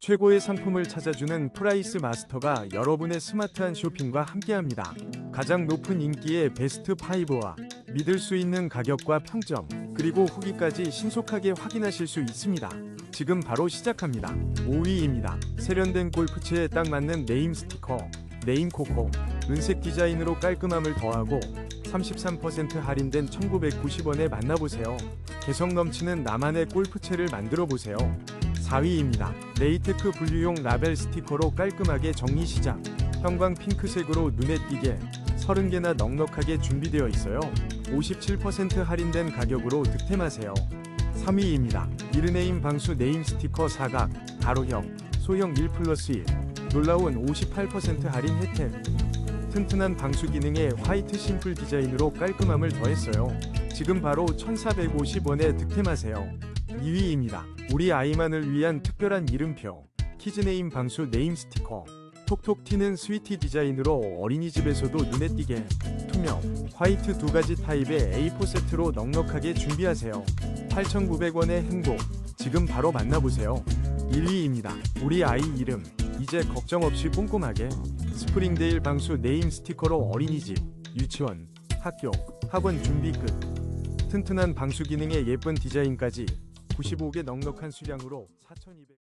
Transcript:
최고의 상품을 찾아주는 프라이스 마스터가 여러분의 스마트한 쇼핑과 함께합니다. 가장 높은 인기의 베스트 5와 믿을 수 있는 가격과 평점, 그리고 후기까지 신속하게 확인하실 수 있습니다. 지금 바로 시작합니다. 5위입니다. 세련된 골프채에 딱 맞는 네임 스티커, 네임 코코, 은색 디자인으로 깔끔함을 더하고 33% 할인된 1990원에 만나보세요. 개성 넘치는 나만의 골프채를 만들어 보세요. 4위입니다. 레이테크 분류용 라벨 스티커로 깔끔하게 정리 시작. 형광 핑크색으로 눈에 띄게 30개나 넉넉하게 준비되어 있어요. 57% 할인된 가격으로 득템하세요. 3위입니다. 미르네임 방수 네임 스티커 사각, 가로형, 소형 1 플러스 1. 놀라운 58% 할인 혜택. 튼튼한 방수 기능에 화이트 심플 디자인으로 깔끔함을 더했어요. 지금 바로 1450원에 득템하세요. 2위입니다. 우리 아이만을 위한 특별한 이름표. 키즈네임 방수 네임 스티커. 톡톡 튀는 스위티 디자인으로 어린이집에서도 눈에 띄게 투명, 화이트 두 가지 타입의 A4 세트로 넉넉하게 준비하세요. 8,900원의 행복. 지금 바로 만나보세요. 1위입니다. 우리 아이 이름. 이제 걱정 없이 꼼꼼하게 스프링데일 방수 네임 스티커로 어린이집, 유치원, 학교, 학원 준비 끝. 튼튼한 방수 기능에 예쁜 디자인까지 95개 넉넉한 수량으로 4,200